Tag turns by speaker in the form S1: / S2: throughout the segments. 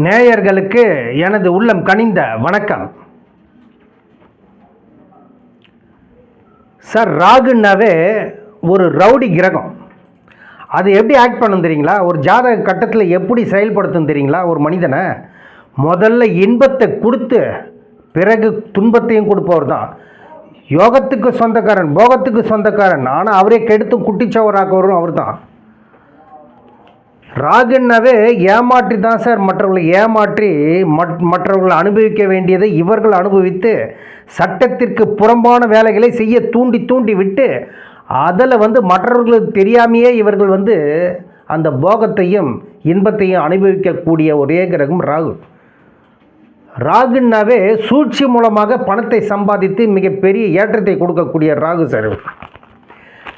S1: நேயர்களுக்கு எனது உள்ளம் கனிந்த வணக்கம். சார் ராகுன்னாவே ஒரு ரவுடி கிரகம். அது எப்படி ஆக்ட் பண்ணும் தெரியுங்களா? ஒரு ஜாதக கட்டத்தில் எப்படி செயல்படுத்தும் தெரியுங்களா? ஒரு மனிதனை முதல்ல இன்பத்தை கொடுத்து பிறகு துன்பத்தையும் கொடுப்பவர் தான். யோகத்துக்கு சொந்தக்காரன் போகத்துக்கு சொந்தக்காரன். ஆனால் அவரே கெடுத்து குட்டிச்சவராக்குவரும் அவர் தான் ராகுன்னாவே ஏமாற்றி தான் சார் மற்றவர்களை ஏமாற்றி மட் அனுபவிக்க வேண்டியதை இவர்கள் அனுபவித்து சட்டத்திற்கு புறம்பான வேலைகளை செய்ய தூண்டி தூண்டி விட்டு அதில் வந்து மற்றவர்களுக்கு தெரியாமையே இவர்கள் வந்து அந்த போகத்தையும் இன்பத்தையும் அனுபவிக்கக்கூடிய ஒரே கிரகம் ராகு. ராகுன்னாவே சூழ்ச்சி மூலமாக பணத்தை சம்பாதித்து மிகப்பெரிய ஏற்றத்தை கொடுக்கக்கூடிய ராகு சார்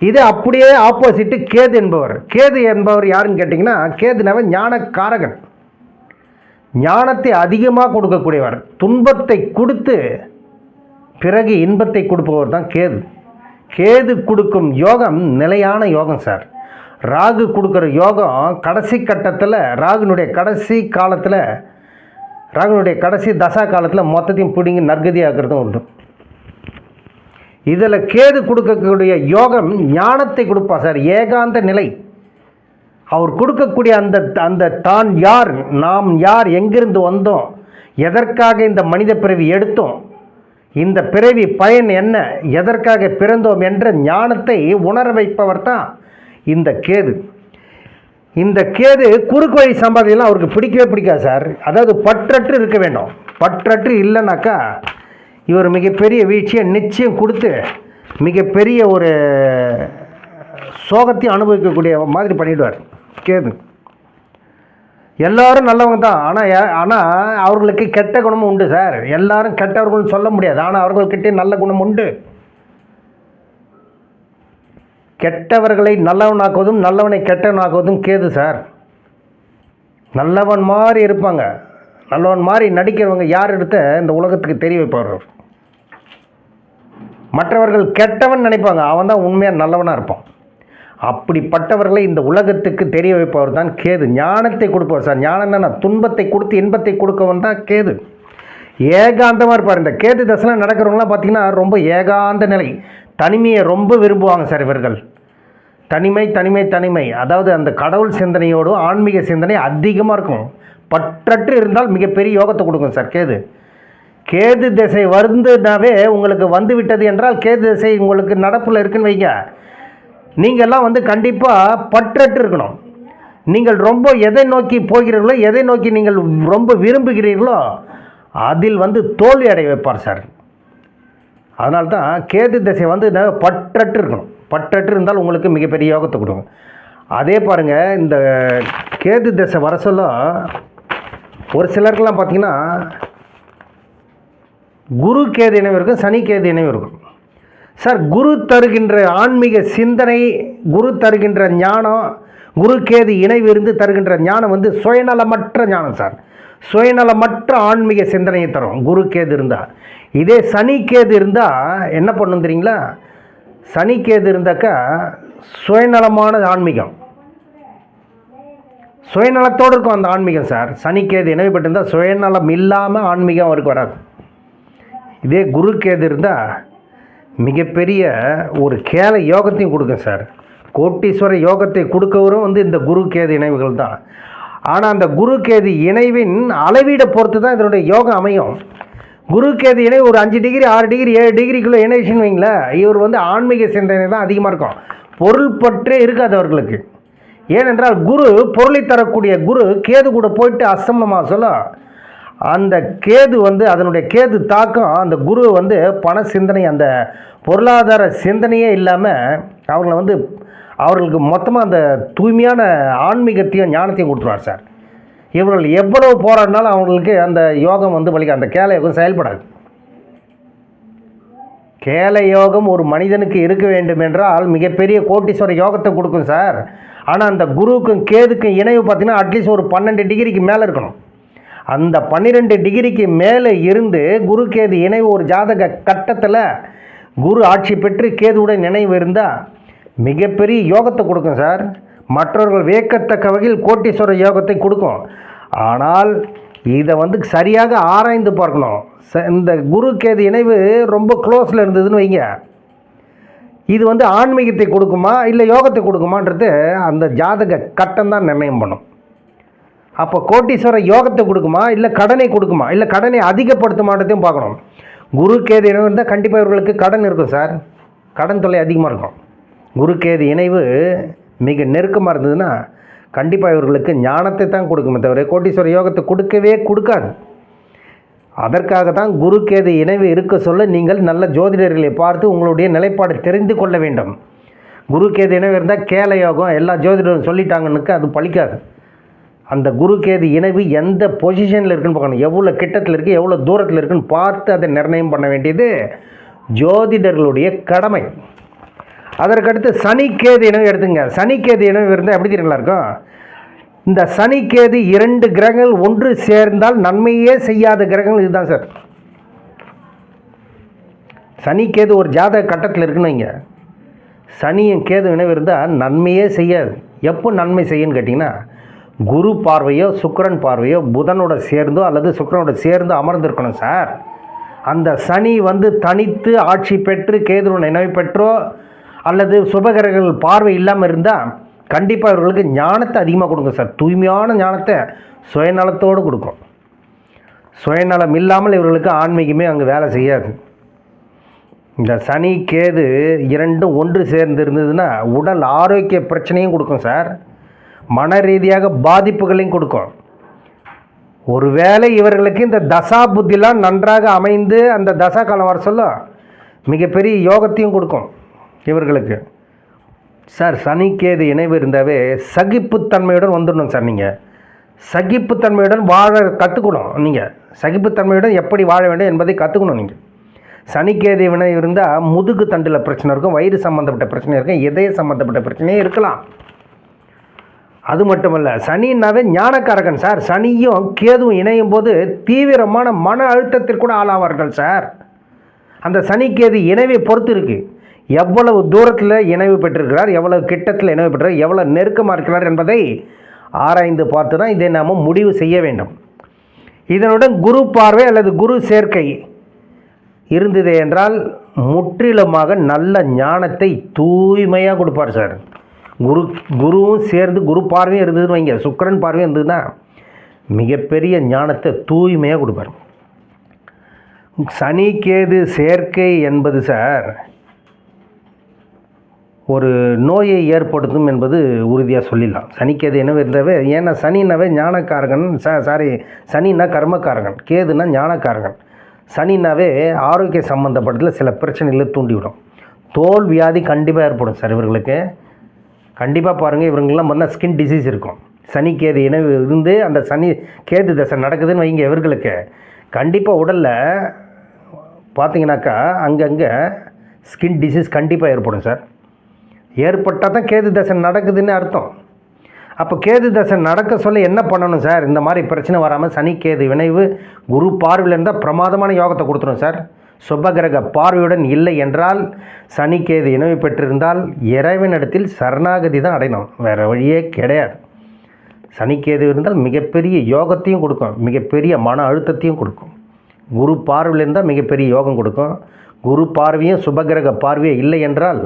S1: இது அப்படியே ஆப்போசிட்டு கேது என்பவர். கேது என்பவர் யாருன்னு கேட்டிங்கன்னா கேதுனாவே ஞானக்காரகன். ஞானத்தை அதிகமாக கொடுக்கக்கூடியவர். துன்பத்தை கொடுத்து பிறகு இன்பத்தை கொடுப்பவர் தான் கேது. கேது கொடுக்கும் யோகம் நிலையான யோகம் சார். ராகு கொடுக்குற யோகம் கடைசி கட்டத்தில் ராகுனுடைய கடைசி காலத்தில் ராகுனுடைய கடைசி தசா காலத்தில் மொத்தத்தையும் பிடிங்கி நற்கதியாக்குறதும் உண்டு. இதில் கேது கொடுக்கக்கூடிய யோகம் ஞானத்தை கொடுப்பா சார். ஏகாந்த நிலை. அவர் கொடுக்கக்கூடிய அந்த அந்த தான் யார் நாம் யார் எங்கிருந்து வந்தோம் எதற்காக இந்த மனித பிறவி எடுத்தோம் இந்த பிறவி பயன் என்ன எதற்காக பிறந்தோம் என்ற ஞானத்தை உணர வைப்பவர் தான் இந்த கேது. இந்த கேது குறுக்கு வழி சம்பாதியெல்லாம் அவருக்கு பிடிக்கவே பிடிக்காது சார். அதாவது பற்றற்று இருக்க வேண்டும். பற்றற்று இல்லைனாக்கா இவர் மிகப்பெரிய வீழ்ச்சியை நிச்சயம் கொடுத்து மிகப்பெரிய ஒரு சோகத்தையும் அனுபவிக்கக்கூடிய மாதிரி பண்ணிவிடுவார் கேது எல்லோரும் நல்லவங்க தான். ஆனால் ஆனால் அவர்களுக்கு கெட்ட குணமும் உண்டு சார். எல்லாரும் கெட்டவர்கள்னு சொல்ல முடியாது. ஆனால் அவர்கள்கிட்டே நல்ல குணம் உண்டு. கெட்டவர்களை நல்லவனாக்குவதும் நல்லவனை கெட்டவனாக்குவதும் கேது சார். நல்லவன் மாதிரி இருப்பாங்க. நல்லவன் மாதிரி நடிக்கிறவங்க யார் எடுத்த இந்த உலகத்துக்கு தெரிய வைப்பார் மற்றவர்கள் கெட்டவன் நினைப்பாங்க. அவன் தான் உண்மையாக நல்லவனாக இருப்பான். அப்படிப்பட்டவர்களை இந்த உலகத்துக்கு தெரிய வைப்பவர் தான் கேது. ஞானத்தை கொடுப்பவர். சார் ஞானம் என்னன்னா துன்பத்தை கொடுத்து இன்பத்தை கொடுக்கவன் தான் கேது. ஏகாந்தமாக இருப்பார். இந்த கேது தசைலாம் நடக்கிறவங்களாம் பார்த்தீங்கன்னா ரொம்ப ஏகாந்த நிலை. தனிமையை ரொம்ப விரும்புவாங்க சார் இவர்கள். தனிமை தனிமை தனிமை. அதாவது அந்த கடவுள் சிந்தனையோடும் ஆன்மீக சிந்தனை அதிகமாக இருக்கும். பற்றற்று இருந்தால் மிகப்பெரிய யோகத்தை கொடுக்கும் சார் கேது. கேது திசை வருந்துனாவே உங்களுக்கு வந்து விட்டது என்றால் கேது திசை உங்களுக்கு நடப்பில் இருக்குன்னு வைங்க. நீங்கள்லாம் வந்து கண்டிப்பாக பற்றற்று இருக்கணும். நீங்கள் ரொம்ப எதை நோக்கி போகிறீர்களோ எதை நோக்கி நீங்கள் ரொம்ப விரும்புகிறீர்களோ அதில் வந்து தோல்வி அடைய வைப்பார் சார். அதனால தான் கேது திசை வந்து பற்றற்று இருக்கணும். பற்றற்று இருந்தால் உங்களுக்கு மிகப்பெரிய யோகத்தை கொடுக்கும். அதே பாருங்கள் இந்த கேது திசை வர சொல்ல ஒரு சிலருக்கெல்லாம் பார்த்திங்கன்னா குரு கேது இணைவு இருக்கும் சனி கேது இணைவு இருக்கும். சார் குரு தருகின்ற ஆன்மீக சிந்தனை குரு தருகின்ற ஞானம் குரு கேது இணைவு இருந்து தருகின்ற ஞானம் வந்து சுயநலமற்ற ஞானம் சார். சுயநலமற்ற ஆன்மீக சிந்தனையை தரும் குரு கேது இருந்தால் இதே சனி கேது இருந்தால் என்ன பண்ணும் தெரியுங்களா? சனி கேது இருந்தாக்கா சுயநலமான ஆன்மீகம். சுயநலத்தோடு இருக்கும் அந்த ஆன்மீகம் சார். சனிக்கேது இணைவுபட்டிருந்தால் சுயநலம் இல்லாமல் ஆன்மீகம் அவருக்கு வராது. இதே குருக்கேது இருந்தால் மிகப்பெரிய ஒரு கேல யோகத்தையும் கொடுக்கும் சார். கோட்டீஸ்வர யோகத்தை கொடுக்கவரும் வந்து இந்த குரு கேது இணைவுகள் தான். ஆனால் அந்த குரு கேது இணைவின் அளவீடை பொறுத்து தான் இதனுடைய யோகம் அமையும். குரு கேது இணை ஒரு அஞ்சு டிகிரி ஆறு டிகிரி ஏழு டிகிரிக்குள்ளே இணைச்சுன்னு வைங்களேன் இவர் வந்து ஆன்மீக சிந்தனை தான் அதிகமாக இருக்கும். பொருள் பற்றே இருக்காது அவர்களுக்கு. ஏனென்றால் குரு பொருளை தரக்கூடிய குரு கேது கூட போயிட்டு அஸ்தமனமாக சொல்ல அந்த கேது வந்து அதனுடைய கேது தாக்கம் அந்த குரு வந்து பண சிந்தனை அந்த பொருளாதார சிந்தனையே இல்லாமல் அவங்கள வந்து அவர்களுக்கு மொத்தமாக அந்த தூய்மையான ஆன்மீகத்தையும் ஞானத்தையும் கொடுத்துருவார் சார். இவர்கள் எவ்வளவு போராடினாலும் அவங்களுக்கு அந்த யோகம் வந்து வலிக்க அந்த கேல யோகம் செயல்படாது. கேல யோகம் ஒரு மனிதனுக்கு இருக்க வேண்டும் என்றால் மிகப்பெரிய கோட்டீஸ்வர யோகத்தை கொடுக்கும் சார். ஆனால் அந்த குருவுக்கும் கேதுக்கும் இணைவு பார்த்தீங்கன்னா அட்லீஸ்ட் ஒரு பன்னெண்டு டிகிரிக்கு மேலே இருக்கணும். அந்த பன்னிரெண்டு டிகிரிக்கு மேலே இருந்து குரு கேது இணைவு ஒரு ஜாதக கட்டத்தில் குரு ஆட்சி பெற்று கேதுவுடன் நினைவு இருந்தால் மிகப்பெரிய யோகத்தை கொடுக்கும் சார். மற்றவர்கள் வியக்கத்தக்க வகையில் கோட்டீஸ்வரர் யோகத்தை கொடுக்கும். ஆனால் இதை வந்து சரியாக ஆராய்ந்து பார்க்கணும். ச- இந்த குரு கேது இணைவு ரொம்ப க்ளோஸில் இருந்ததுன்னு வைங்க. இது வந்து ஆன்மீகத்தை கொடுக்குமா இல்லை யோகத்தை கொடுக்குமான்றது அந்த ஜாதக கட்டம் தான் நிர்ணயம் பண்ணும். அப்போ கோட்டீஸ்வர யோகத்தை கொடுக்குமா? இல்லை கடனை கொடுக்குமா? இல்லை கடனை அதிகப்படுத்துமான்றதையும் பார்க்கணும். குரு கேது இணைவு இருந்தால் கண்டிப்பாக இவர்களுக்கு கடன் இருக்கும் சார். கடன் தொல்லை அதிகமாக இருக்கும். குரு கேது இணைவு மிக நெருக்கமாக இருந்ததுன்னா கண்டிப்பாக இவர்களுக்கு ஞானத்தை தான் கொடுக்குமே தவிர கோட்டீஸ்வர யோகத்தை கொடுக்கவே கொடுக்காது. அதற்காக தான் குரு கேது இணைவு இருக்க சொல்ல நீங்கள் நல்ல ஜோதிடர்களை பார்த்து உங்களுடைய நிலைப்பாடு தெரிந்து கொள்ள வேண்டும். குரு கேது இணைவு இருந்தால் கேல யோகம் எல்லா ஜோதிடரும் சொல்லிட்டாங்கன்னுக்கு அது பழிக்காது. அந்த குரு கேது இணைவு எந்த பொசிஷனில் இருக்குன்னு பார்க்கணும். எவ்வளோ கிட்டத்தில் இருக்குது எவ்வளோ தூரத்தில் இருக்குன்னு பார்த்து அதை நிர்ணயம் பண்ண வேண்டியது ஜோதிடர்களுடைய கடமை. அதற்கடுத்து சனிக்கேது கேது இணைவு எடுத்துங்க. சனிக்கேது இணைவு இருந்தால் எப்படி தெரியுங்களா இருக்கும்? இந்த சனிக்கேது இரண்டு கிரகங்கள் ஒன்று சேர்ந்தால் நன்மையே செய்யாத கிரகங்கள் இதுதான் சார். சனிக்கேது ஒரு ஜாதக கட்டத்தில் இருக்குன்னு வைங்க. சனியும் கேது இணைவு இருந்தால் நன்மையே செய்யாது. எப்போ நன்மை செய்யுன்னு கேட்டிங்கன்னா குரு பார்வையோ சுக்கிரன் பார்வையோ புதனோட சேர்ந்தோ அல்லது சுக்கரனோட சேர்ந்து அமர்ந்திருக்கணும் சார். அந்த சனி வந்து தனித்து ஆட்சி பெற்று கேதுரு நினைவு பெற்றோ அல்லது சுபகிரகங்கள் பார்வை இல்லாமல் இருந்தால் கண்டிப்பாக இவர்களுக்கு ஞானத்தை அதிகமாக கொடுக்கும் சார். தூய்மையான ஞானத்தை சுயநலத்தோடு கொடுக்கும். சுயநலம் இல்லாமல் இவர்களுக்கு ஆன்மீகமே அங்கே வேலை செய்யாது. இந்த சனி கேது இரண்டும் ஒன்று சேர்ந்து இருந்ததுன்னா உடல் ஆரோக்கிய பிரச்சனையும் கொடுக்கும் சார். மன ரீதியாக பாதிப்புகளையும் கொடுக்கும். ஒருவேளை இவர்களுக்கு இந்த தசா புத்திலாம் நன்றாக அமைந்து அந்த தசா காலம் வர சொல்ல மிகப்பெரிய யோகத்தையும் கொடுக்கும் இவர்களுக்கு. சார் சனிக்கேது இணைவு இருந்தாவே சகிப்புத்தன்மையுடன் வந்துடணும் சார் நீங்கள் சகிப்புத்தன்மையுடன் வாழ கற்றுக்கணும் நீங்கள் சகிப்புத்தன்மையுடன் எப்படி வாழ வேண்டும் என்பதை கற்றுக்கணும் நீங்கள் சனிக்கேது வினை இருந்தால் முதுகு தண்டில் பிரச்சனை இருக்கும் வயிறு சம்மந்தப்பட்ட பிரச்சனை இருக்கும் இதய சம்மந்தப்பட்ட பிரச்சனையும் இருக்கலாம். அது மட்டுமல்ல சனின்னாவே ஞானக்காரகன் சார். சனியும் கேதுவும் இணையும் போது தீவிரமான மன அழுத்தத்திற்குட ஆளாவார்கள் சார். அந்த சனிக்கேது இணைவை பொறுத்து இருக்கு. எவ்வளவு தூரத்தில் இணைவு பெற்றிருக்கிறார் எவ்வளவு கிட்டத்தில் இணைவு பெற்றார் எவ்வளவு நெருக்கமாக இருக்கிறார் என்பதை ஆராய்ந்து பார்த்து தான் இதை நாம் முடிவு செய்ய வேண்டும். இதனுடன் குரு பார்வை அல்லது குரு சேர்க்கை இருந்தது என்றால் முற்றிலுமாக நல்ல ஞானத்தை தூய்மையாக கொடுப்பார் சார். குரு குருவும் சேர்ந்து குரு பார்வையும் இருந்ததுன்னு வைங்க. சுக்கிரன் பார்வையும் இருந்ததுன்னா மிகப்பெரிய ஞானத்தை தூய்மையாக கொடுப்பார். சனி கேது சேர்க்கை என்பது சார் ஒரு நோயை ஏற்படுத்தும் என்பது உறுதியாக சொல்லிடலாம். சனிக்கேது என்னவே இருந்தாவே ஏன்னா சனினாவே ஞானக்காரகன் ச சாரி சனின்னா கர்மக்காரகன் கேதுன்னா ஞானக்காரகன். சனினாவே ஆரோக்கிய சம்மந்தப்பட்டதில் சில பிரச்சனைகளை தூண்டிவிடும். தோல் வியாதி கண்டிப்பாக ஏற்படும் சார் இவர்களுக்கு. கண்டிப்பாக பாருங்கள் இவங்கெல்லாம் பார்த்தா ஸ்கின் டிசீஸ் இருக்கும். சனிக்கேது இணைவு இருந்து அந்த சனி கேது தசை நடக்குதுன்னு வைங்க இவர்களுக்கு. கண்டிப்பாக உடலில் பார்த்தீங்கன்னாக்கா அங்கங்கே ஸ்கின் டிசீஸ் கண்டிப்பாக ஏற்படும் சார். ஏற்பட்டால் தான் கேது தசை நடக்குதுன்னு அர்த்தம். அப்போ கேது தசை நடக்க சொல்ல என்ன பண்ணணும் சார்? இந்த மாதிரி பிரச்சனை வராமல் சனி கேது வினைவு குரு பார்வையில் இருந்தால் பிரமாதமான யோகத்தை கொடுத்துரும் சார். சுபகிரக பார்வையுடன் இல்லை என்றால் சனிக்கேது இணைவு பெற்றிருந்தால் இறைவனிடத்தில் சரணாகதி தான் அடையணும். வேறு வழியே கிடையாது. சனிக்கேது இருந்தால் மிகப்பெரிய யோகத்தையும் கொடுக்கும். மிகப்பெரிய மன அழுத்தத்தையும் கொடுக்கும். குரு பார்வையில் இருந்தால் மிகப்பெரிய யோகம் கொடுக்கும். குரு பார்வையும் சுபகிரக பார்வையும் இல்லை என்றால்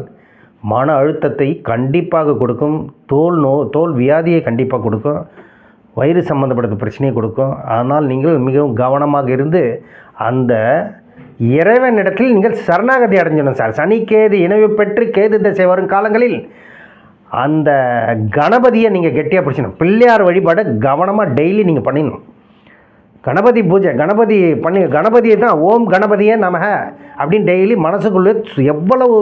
S1: மன அழுத்தத்தை கண்டிப்பாக கொடுக்கும். தோல் நோ தோல் வியாதியை கண்டிப்பாக கொடுக்கும். வயிறு சம்மந்தப்பட்ட பிரச்சனையை கொடுக்கும். ஆனால் நீங்கள் மிகவும் கவனமாக இருந்து அந்த இறைவனிடத்தில் நீங்கள் சரணாகதி அடைஞ்சிடணும் சார். சனி கேது இணைவு பெற்று கேது திசை வரும் காலங்களில் அந்த கணபதியை நீங்கள் கெட்டியாக பிடிச்சணும் பிள்ளையார் வழிபாடை கவனமாக டெய்லி நீங்கள் பண்ணிடணும். கணபதி பூஜை கணபதி பண்ணி கணபதியை தான் ஓம் கணபதியே நமக அப்படின்னு டெய்லி மனசுக்குள்ளே எவ்வளவு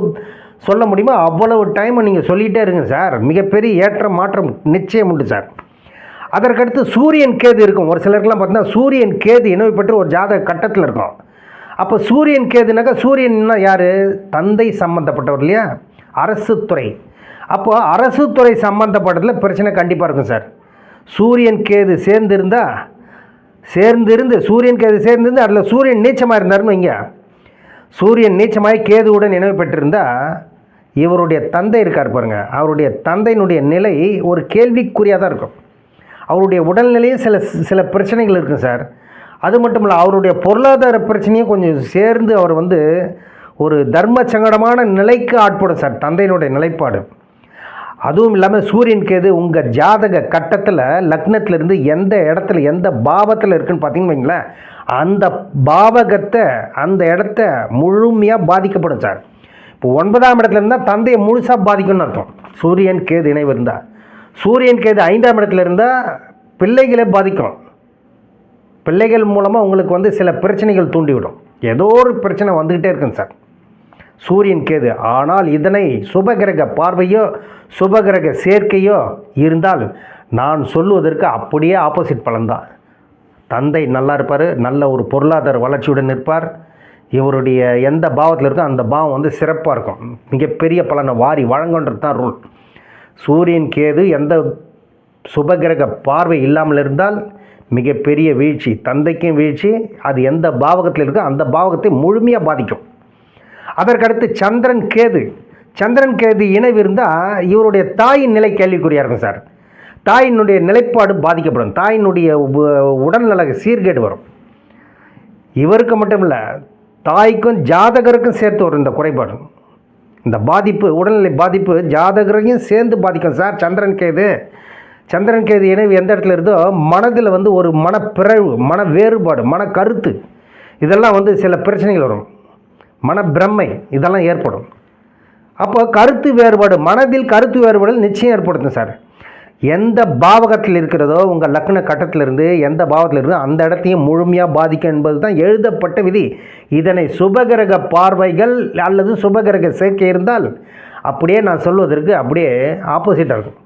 S1: சொல்ல முடியுமோ அவ்வளவு டைம் நீங்கள் சொல்லிகிட்டே இருங்க சார். மிகப்பெரிய ஏற்றம் மாற்றம் நிச்சயம் உண்டு சார். அதற்கடுத்து சூரியன் கேது இருக்கும். ஒரு சிலருக்குலாம் பார்த்தீங்கன்னா சூரியன் கேது இணைவு பெற்று ஒரு ஜாதக கட்டத்தில் இருக்கும். அப்போ சூரியன் கேதுனாக்கா சூரியன்னா யார்? தந்தை சம்மந்தப்பட்டவர் இல்லையா? அரசு துறை. அப்போது அரசு துறை சம்மந்தப்பட்டதில் பிரச்சனை கண்டிப்பாக இருக்கும் சார். சூரியன் கேது சேர்ந்திருந்தா சேர்ந்திருந்து சூரியன் கேது சேர்ந்திருந்து அதில் சூரியன் நீச்சமாக இருந்தாருன்னு வைங்க. சூரியன் நீச்சமாய் கேதுவுடன் இணைவு பெற்றிருந்தா இவருடைய தந்தை இருக்கார் பாருங்கள் அவருடைய தந்தையினுடைய நிலை ஒரு கேள்விக்குறியாக தான் இருக்கும். அவருடைய உடல்நிலையும் சில சில பிரச்சனைகள் இருக்குது சார். அது மட்டும் இல்லை அவருடைய பொருளாதார பிரச்சனையும் கொஞ்சம் சேர்ந்து அவர் வந்து ஒரு தர்ம சங்கடமான நிலைக்கு ஆட்படும் சார் தந்தையினுடைய நிலைப்பாடு. அதுவும் இல்லாமல் சூரியன் கேது உங்கள் ஜாதக கட்டத்தில் லக்னத்திலிருந்து எந்த இடத்துல எந்த பாவத்தில் இருக்குன்னு பார்த்தீங்கன்னு வைங்களேன் அந்த பாவகத்தை அந்த இடத்த முழுமையாக பாதிக்கப்படும் சார். இப்போ ஒன்பதாம் இடத்துல இருந்தால் தந்தையை முழுசாக பாதிக்கும்னு அர்த்தம். சூரியன் கேது இணைவு இருந்தால் சூரியன் கேது ஐந்தாம் இடத்துல இருந்தால் பிள்ளைகளே பாதிக்கும். பிள்ளைகள் மூலமாக உங்களுக்கு வந்து சில பிரச்சனைகள் தூண்டிவிடும். ஏதோ ஒரு பிரச்சனை வந்துக்கிட்டே இருக்குங்க சார். சூரியன் கேது. ஆனால் இதனை சுபகிரக பார்வையோ சுபகிரக சேர்க்கையோ இருந்தால் நான் சொல்லுவதற்கு அப்படியே ஆப்போசிட் பலன்தான் தந்தை நல்லா இருப்பார். நல்ல ஒரு பொருளாதார வளர்ச்சியுடன் இருப்பார் இவருடைய எந்த பாவத்தில் இருக்கோ அந்த பாவம் வந்து சிறப்பாக இருக்கும். மிகப்பெரிய பலனை வாரி வழங்குன்றது தான் ரூல். சூரியன் கேது எந்த சுபகிரக பார்வை இல்லாமல் இருந்தால் மிகப்பெரிய வீழ்ச்சி தந்தைக்கும் வீழ்ச்சி அது எந்த பாவகத்தில் இருக்கோ அந்த பாவகத்தை முழுமையாக பாதிக்கும். அதற்கடுத்து சந்திரன் கேது. சந்திரன் கேது இணைவு இருந்தால் இவருடைய தாயின் நிலை கேள்விக்குறியாக இருக்கும் சார். தாயினுடைய நிலைப்பாடு பாதிக்கப்படும். தாயினுடைய உ- உடல்நல சீர்கேடு வரும். இவருக்கு மட்டும் இல்லை தாய்க்கும் ஜாதகருக்கும் சேர்த்து வரும் இந்த குறைபாடு. இந்த பாதிப்பு உடல்நிலை பாதிப்பு ஜாதகரையும் சேர்ந்து பாதிக்கும் சார் சந்திரன் கேது. சந்திரன் கேது இணைவு எந்த இடத்துல இருந்தோ மனதில் வந்து ஒரு மனப்பிறழ்வு மன வேறுபாடு மன கருத்து இதெல்லாம் வந்து சில பிரச்சனைகள் வரும். மன இதெல்லாம் ஏற்படும். அப்போ கருத்து வேறுபாடு மனதில் கருத்து வேறுபாடு நிச்சயம் ஏற்படுத்தும் சார். எந்த பாவகத்தில் இருக்கிறதோ உங்கள் லக்ன கட்டத்திலிருந்து எந்த பாவத்தில் இருக்கோ அந்த இடத்தையும் முழுமையாக பாதிக்கும் என்பது தான் எழுதப்பட்ட விதி. இதனை சுபகிரக பார்வைகள் அல்லது சுபகிரக சேர்க்கை இருந்தால் அப்படியே நான் சொல்வதற்கு அப்படியே ஆப்போசிட்டாக இருக்கும்.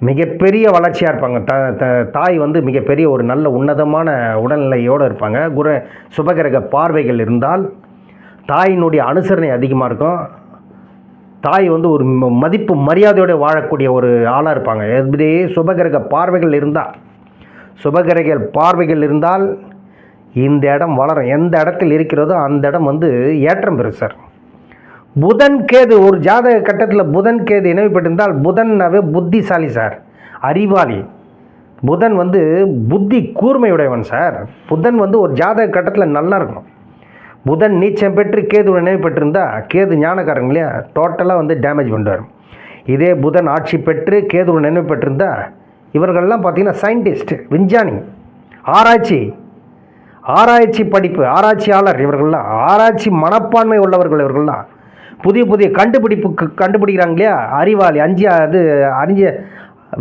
S1: மிகப்பெரிய வளர்ச்சியாக இருப்பாங்க. த த- தாய் வந்து மிகப்பெரிய ஒரு நல்ல உன்னதமான உடல்நிலையோடு இருப்பாங்க. குரு சுபகிரக பார்வைகள் இருந்தால் தாயினுடைய அனுசரணை அதிகமாக இருக்கும். தாய் வந்து ஒரு ம- மதிப்பு மரியாதையோடு வாழக்கூடிய ஒரு ஆளாக இருப்பாங்க. எப்படி சுபகிரக பார்வைகள் இருந்தால் சுபகிரக பார்வைகள் இருந்தால் இந்த இடம் வளரும். எந்த இடத்தில் இருக்கிறதோ அந்த இடம் வந்து ஏற்றம் பெறும் சார். புதன் கேது ஒரு ஜாதக கட்டத்தில் புதன் கேது இணைவுபட்டிருந்தால் புதன்னாவே புத்திசாலி சார் அறிவாளி. புதன் வந்து புத்தி கூர்மையுடையவன் சார். புதன் வந்து ஒரு ஜாதக கட்டத்தில் நல்லா இருக்கும் புதன் நீச்சம் பெற்று கேது நினைவு பெற்றிருந்தா கேது ஞானக்காரங்க இல்லையா டோட்டலாக வந்து டேமேஜ் பண்ணுவார் இதே புதன் ஆட்சி பெற்று கேது நினைவு பெற்றிருந்தா இவர்கள்லாம் பார்த்திங்கன்னா சயின்டிஸ்ட் விஞ்ஞானி. ஆராய்ச்சி ஆராய்ச்சி படிப்பு ஆராய்ச்சியாளர் இவர்கள்லாம் ஆராய்ச்சி மனப்பான்மை உள்ளவர்கள் இவர்கள்லாம். புதிய புதிய கண்டுபிடிப்புக்கு கண்டுபிடிக்கிறாங்க இல்லையா அறிவாளி அஞ்சு அது அறிஞ்ச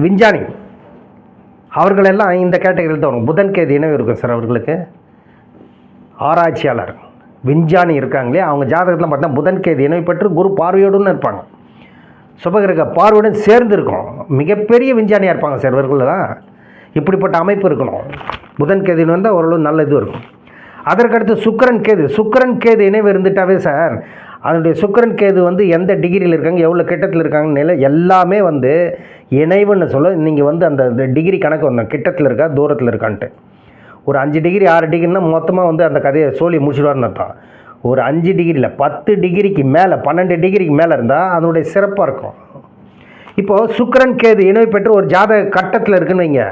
S1: விஞ்ஞானி. அவர்களெல்லாம் இந்த கேட்டகரியில் தான் வரும். புதன் கேது இணைவு இருக்கும் சார் அவர்களுக்கு? ஆராய்ச்சியாளர். விஞ்ஞானி இருக்காங்களே அவங்க ஜாதகத்தில் பார்த்தா புதன் கேது இணைவு பெற்று குரு பார்வையோடுன்னு இருப்பாங்க. சுபகிரக பார்வையுடன் சேர்ந்து இருக்கும் மிகப்பெரிய விஞ்ஞானியாக இருப்பாங்க சார் இவர்கள்லாம். இப்படிப்பட்ட அமைப்பு இருக்கணும். புதன் கேதுன்னு வந்தால் ஓரளவு நல்ல இது இருக்கும். அதற்கடுத்து சுக்கரன் கேது. சுக்கிரன் கேது இணைவு இருந்துட்டாவே சார் அதனுடைய சுக்கிரன் கேது வந்து எந்த டிகிரியில் இருக்காங்க எவ்வளோ கிட்டத்தில் இருக்காங்கன்னு நிலை எல்லாமே வந்து இணைவுன்னு சொல்ல நீங்கள் வந்து அந்த டிகிரி கணக்கு வந்தோம் கிட்டத்தில் இருக்கா தூரத்தில் இருக்கான்ட்டு. ஒரு அஞ்சு டிகிரி ஆறு டிகிரினா மொத்தமாக வந்து அந்த கதையை சோழி முடிச்சுடுவார்னு அர்த்தம். ஒரு அஞ்சு டிகிரியில் பத்து டிகிரிக்கு மேலே பன்னெண்டு டிகிரிக்கு மேலே இருந்தால் அதனுடைய சிறப்பாக இருக்கும். இப்போது சுக்கரன் கேது இணைவு பெற்று ஒரு ஜாதக கட்டத்தில் இருக்குன்னு வைங்க.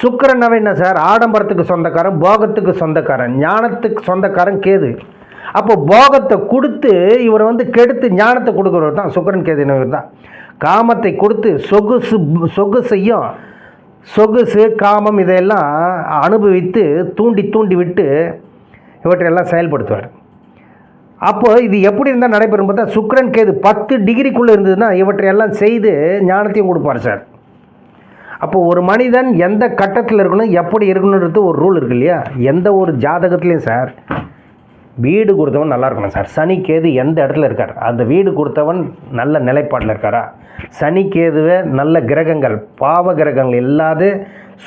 S1: சுக்கிரனாவே என்ன சார்? ஆடம்பரத்துக்கு சொந்தக்காரன் போகத்துக்கு சொந்தக்காரன் ஞானத்துக்கு சொந்தக்காரன் கேது. அப்போ போகத்தை கொடுத்து இவரை வந்து கெடுத்து ஞானத்தை கொடுக்குறவர் தான் சுக்கரன் கேதினவர் தான். காமத்தை கொடுத்து சொகுசு சொகுசையும் சொகுசு காமம் இதையெல்லாம் அனுபவித்து தூண்டி தூண்டி விட்டு இவற்றையெல்லாம் செயல்படுத்துவார். அப்போது இது எப்படி இருந்தால் நடைபெறும் பார்த்தா சுக்கரன் கேது பத்து டிகிரிக்குள்ளே இருந்ததுன்னா இவற்றையெல்லாம் செய்து ஞானத்தையும் கொடுப்பார் சார். அப்போ ஒரு மனிதன் எந்த கட்டத்தில் இருக்கணும் எப்படி இருக்கணுன்றது ஒரு ரூல் இருக்கு இல்லையா? எந்த ஒரு ஜாதகத்துலேயும் சார். வீடு கொடுத்தவன் நல்லா இருக்கணும் சார். சனி கேது எந்த இடத்துல இருக்கார்? அந்த வீடு கொடுத்தவன் நல்ல நிலைப்பாட்டில் இருக்காரா? சனி நல்ல கிரகங்கள் பாவ கிரகங்கள் இல்லாது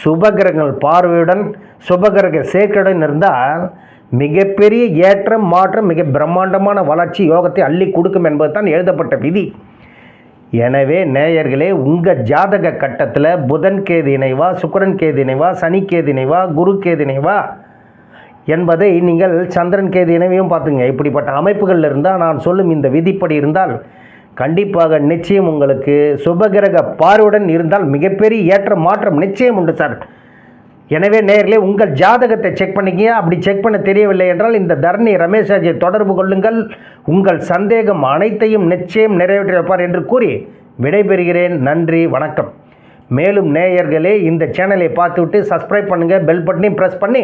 S1: சுப கிரகங்கள் பார்வையுடன் சுப கிரக சேர்க்கையுடன் இருந்தால் மிகப்பெரிய ஏற்றம் மாற்றம் மிக பிரம்மாண்டமான வளர்ச்சி யோகத்தை அள்ளி கொடுக்கும் என்பது தான் எழுதப்பட்ட விதி. எனவே நேயர்களே உங்கள் ஜாதக கட்டத்தில் புதன் கேது இணைவா சுக்கரன் கேது இணைவா சனி கேது இணைவா குரு கேது இணைவா என்பதை நீங்கள் சந்திரன் கேது இணைவையும் பார்த்துங்க. இப்படிப்பட்ட அமைப்புகள் இருந்தால் நான் சொல்லும் இந்த விதிப்படி இருந்தால் கண்டிப்பாக நிச்சயம் உங்களுக்கு சுபகிரக பார்வையுடன் இருந்தால் மிகப்பெரிய ஏற்ற மாற்றம் நிச்சயம் உண்டு சார் எனவே நேரிலே உங்கள் ஜாதகத்தை செக் பண்ணிக்க அப்படி செக் பண்ண தெரியவில்லை என்றால் இந்த தரணி ரமேஷ் ராஜை தொடர்பு கொள்ளுங்கள். உங்கள் சந்தேகம் அனைத்தையும் நிச்சயம் நிறைவேற்றி வைப்பார் என்று கூறி விடைபெறுகிறேன். நன்றி வணக்கம். மேலும் நேயர்களே இந்த சேனலை பார்த்துவிட்டு சப்ஸ்கிரைப் பண்ணுங்கள் பெல் பட்டனையும் ப்ரெஸ் பண்ணி